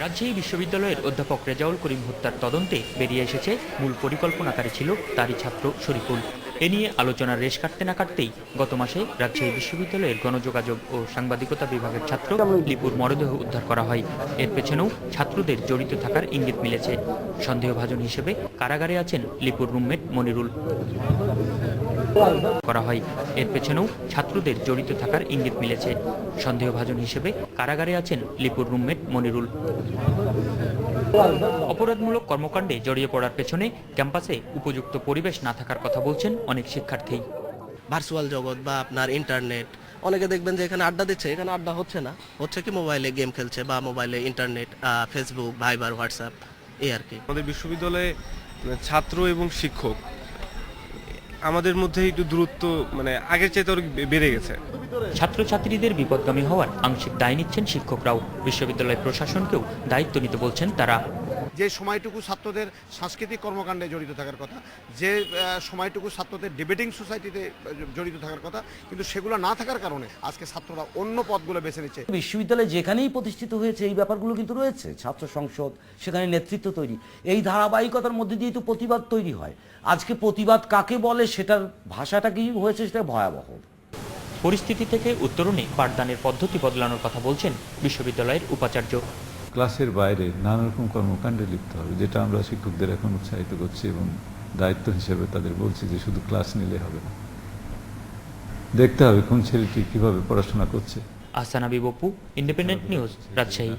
রাজশাহী বিশ্ববিদ্যালয়ের অধ্যাপক রেজাউল করিম হত্যার তদন্তে বেরিয়ে এসেছে মূল পরিকল্পনাকারী ছিল তারই ছাত্র শরীফুল। এ নিয়ে আলোচনার রেশ কাটতে না কাটতেই গত মাসে রাজশাহী বিশ্ববিদ্যালয়ের গণযোগাযোগ ও সাংবাদিকতা বিভাগের ছাত্র লিপুর মরদেহ উদ্ধার করা হয়। এর পেছনেও ছাত্রদের জড়িত থাকার ইঙ্গিত মিলেছে। সন্দেহভাজন হিসেবে কারাগারে আছেন লিপুর রুমমেট মনিরুল। করা হয়। এর পেছনেও ছাত্রদের জড়িত থাকার ইঙ্গিত মিলেছে। সন্দেহভাজন হিসেবে কারাগারে আছেন লিপুর রুমমেট মনিরুল। অপরাধমূলক কর্মকাণ্ডে জড়িয়ে পড়ার পেছনে ক্যাম্পাসে উপযুক্ত পরিবেশ না থাকার কথা বলছেন অনেক শিক্ষার্থী। ভার্চুয়াল জগৎ বা আপনার ইন্টারনেট অনেকে দেখবেন যে এখানে আড্ডা দিচ্ছে এখানে আড্ডা হচ্ছে না। হচ্ছে কি মোবাইলে গেম খেলছে বা মোবাইলে ইন্টারনেট ফেসবুক ভাইবার হোয়াটসঅ্যাপ এই আর কি। আমাদের বিশ্ববিদ্যালয়ে ছাত্র এবং শিক্ষক আমাদের মধ্যে একটু দূরত্ব মানে আগের চাইতে অনেক বেড়ে গেছে। ছাত্রছাত্রীদের বিপদগামী হওয়ার আংশিক দায় নিচ্ছেন শিক্ষকরাও। বিশ্ববিদ্যালয় প্রশাসনকেও দায়িত্ব নিতে বলছেন তারা। যে সময়টুকু ছাত্রদের সাংস্কৃতিক কর্মকাণ্ডে জড়িত থাকার কথা যে সময়টুকু ছাত্রদের ডিবেটিং সোসাইটিতে জড়িত থাকার কথা কিন্তু সেগুলো না থাকার কারণে আজকে ছাত্ররা অন্য পদগুলো বেছে নিচ্ছে। বিশ্ববিদ্যালয় যেখানেই প্রতিষ্ঠিত হয়েছে এই ব্যাপারগুলো কিন্তু রয়েছে। ছাত্র সংসদ সেখানে নেতৃত্ব তৈরি। এই ধারাবাহিকতার মধ্যে দিয়ে তো প্রতিবাদ তৈরি হয়। আজকে প্রতিবাদ কাকে বলে সেটার ভাষাটা কি হয়েছে সেটা ভয়াবহ। পরিস্থিতি থেকে উত্তরণে পাঠদানের পদ্ধতি বদলানোর কথা বলছেন বিশ্ববিদ্যালয়ের উপাচার্য। ক্লাসের বাইরে নানা রকম কর্মকাণ্ডে লিপ্ত হবে যেটা আমরা শিক্ষকদের এখন উৎসাহিত করছি এবং দায়িত্ব হিসেবে তাদের বলছি যে শুধু ক্লাস নিলে হবে না। দেখতে হবে কোন ছেলেটি কীভাবে পড়াশোনা করছে। আসানা বিবপু ইন্ডিপেন্ডেন্ট নিউজ রাজশাহী।